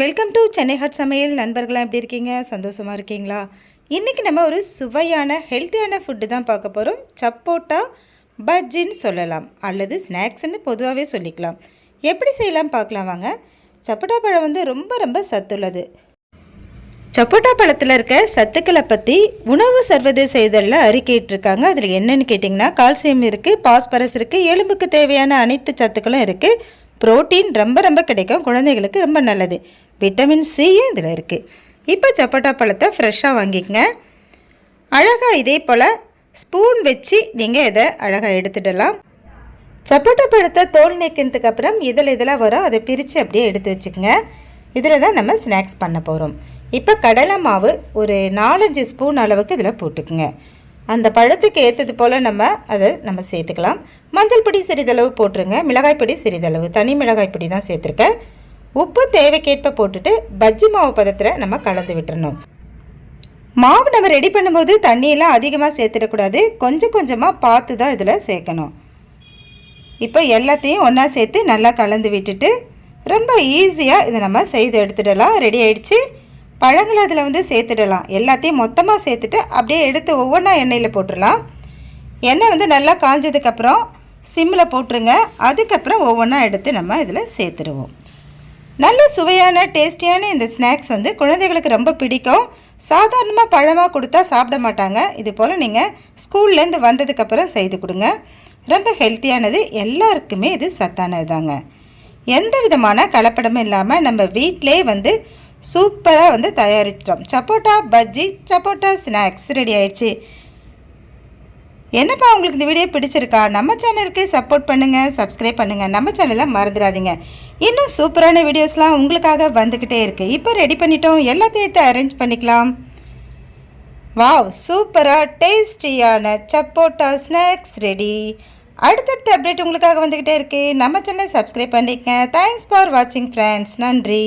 Welcome to Chennai hot சமையல். நண்பர்களாம் எப்படி இருக்கீங்க? சந்தோஷமாக இருக்கீங்களா? இன்றைக்கி நம்ம ஒரு சுவையான ஹெல்த்தியான ஃபுட்டு தான் பார்க்க போகிறோம் சப்போட்டா பஜ்ஜின்னு சொல்லலாம். அல்லது ஸ்நாக்ஸ்ன்னு பொதுவாகவே சொல்லிக்கலாம். எப்படி செய்யலாம் பார்க்கலாம் வாங்க. சப்போட்டா பழம் வந்து ரொம்ப ரொம்ப சத்துள்ளது. சப்போட்டா பழத்தில் இருக்க சத்துக்களை பற்றி உணவு சர்வதேச இதழில் அறிக்கையிட்டிருக்காங்க. அதில் என்னென்னு கேட்டிங்கன்னா கால்சியம் இருக்குது பாஸ்பரஸ் இருக்குது எலும்புக்கு தேவையான அனைத்து சத்துக்களும் இருக்குது புரோட்டீன் ரொம்ப ரொம்ப கிடைக்கும். குழந்தைகளுக்கு ரொம்ப நல்லது. விட்டமின் சியும் இதில் இருக்குது இப்போ சப்போட்டா பழத்தை ஃப்ரெஷ்ஷாக வாங்கிக்கங்க. அழகாக இதே போல் ஸ்பூன் வச்சு நீங்கள் இதை அழகாக எடுத்துடலாம். சப்போட்டா பழத்தை தோல் நீக்கினதுக்கு அப்புறம் இதில் இதெல்லாம் வரும். அதை பிரித்து அப்படியே எடுத்து வச்சுக்கோங்க. இதில் தான் நம்ம ஸ்நாக்ஸ் பண்ண போகிறோம் இப்போ கடலை மாவு ஒரு நாலஞ்சு ஸ்பூன் அளவுக்கு இதில் போட்டுக்குங்க. அந்த பழத்துக்கு ஏற்றது போல் நம்ம அதை நம்ம சேர்த்துக்கலாம். மஞ்சள் பொடி சிறிதளவு போட்டுருங்க. மிளகாய் பொடி சிறிதளவு. தனி மிளகாய் பொடி தான் சேர்த்துருக்கேன். உப்பு தேவைக்கேற்ப போட்டுட்டு பஜ்ஜி மாவு பதத்தில் நம்ம கலந்து விட்டுறணும். மாவு நம்ம ரெடி பண்ணும்போது தண்ணியெல்லாம் அதிகமாக சேர்த்துடக்கூடாது. கொஞ்சம் கொஞ்சமாக பார்த்து தான் இதில் சேர்க்கணும். இப்போ எல்லாத்தையும் ஒன்றா சேர்த்து நல்லா கலந்து விட்டுட்டு ரொம்ப ஈஸியாக இதை நம்ம செய்து எடுத்துடலாம். ரெடி ஆயிடுச்சு. பழங்களை அதில் வந்து சேர்த்துடலாம். எல்லாத்தையும் மொத்தமாக சேர்த்துட்டு அப்படியே எடுத்து ஒவ்வொன்றா எண்ணெயில் போட்டுடலாம். எண்ணெய் வந்து நல்லா காஞ்சதுக்கப்புறம் சிம்மில் போட்டுருங்க. அதுக்கப்புறம் ஒவ்வொன்றா எடுத்து நம்ம இதில் சேர்த்துருவோம் நல்ல சுவையான டேஸ்டியான இந்த ஸ்நாக்ஸ் வந்து குழந்தைகளுக்கு ரொம்ப பிடிக்கும். சாதாரணமாக பழமாக கொடுத்தா சாப்பிட மாட்டாங்க. இது போல் நீங்கள் ஸ்கூல்லேருந்து வந்ததுக்கப்புறம் செய்து கொடுங்க. ரொம்ப ஹெல்த்தியானது. எல்லாருக்குமே இது சத்தானது தாங்க எந்த விதமான கலப்படமும் இல்லாமல் நம்ம வீட்டிலே வந்து சூப்பராக வந்து தயாரிச்சிட்டோம். சப்போட்டா பஜ்ஜி சப்போட்டா ஸ்நாக்ஸ் ரெடி ஆயிடுச்சு. என்னப்பா உங்களுக்கு இந்த வீடியோ பிடிச்சிருக்கா? நம்ம சேனலுக்கு சப்போர்ட் பண்ணுங்கள் சப்ஸ்கிரைப் பண்ணுங்கள் நம்ம சேனலை மறந்துடாதீங்க. இன்னும் சூப்பரான வீடியோஸ்லாம் உங்களுக்காக வந்துக்கிட்டே இருக்குது இப்போ ரெடி பண்ணிட்டோம். எல்லாத்தையும் அரேஞ்ச் பண்ணிக்கலாம். வாவ் சூப்பராக டேஸ்டியான சப்போட்டா ஸ்நாக்ஸ் ரெடி. அடுத்தடுத்த அப்டேட் உங்களுக்காக வந்துக்கிட்டே இருக்குது நம்ம சேனலை சப்ஸ்கிரைப் பண்ணிக்கங்க. தேங்க்ஸ் ஃபார் வாட்சிங் ஃப்ரெண்ட்ஸ் நன்றி.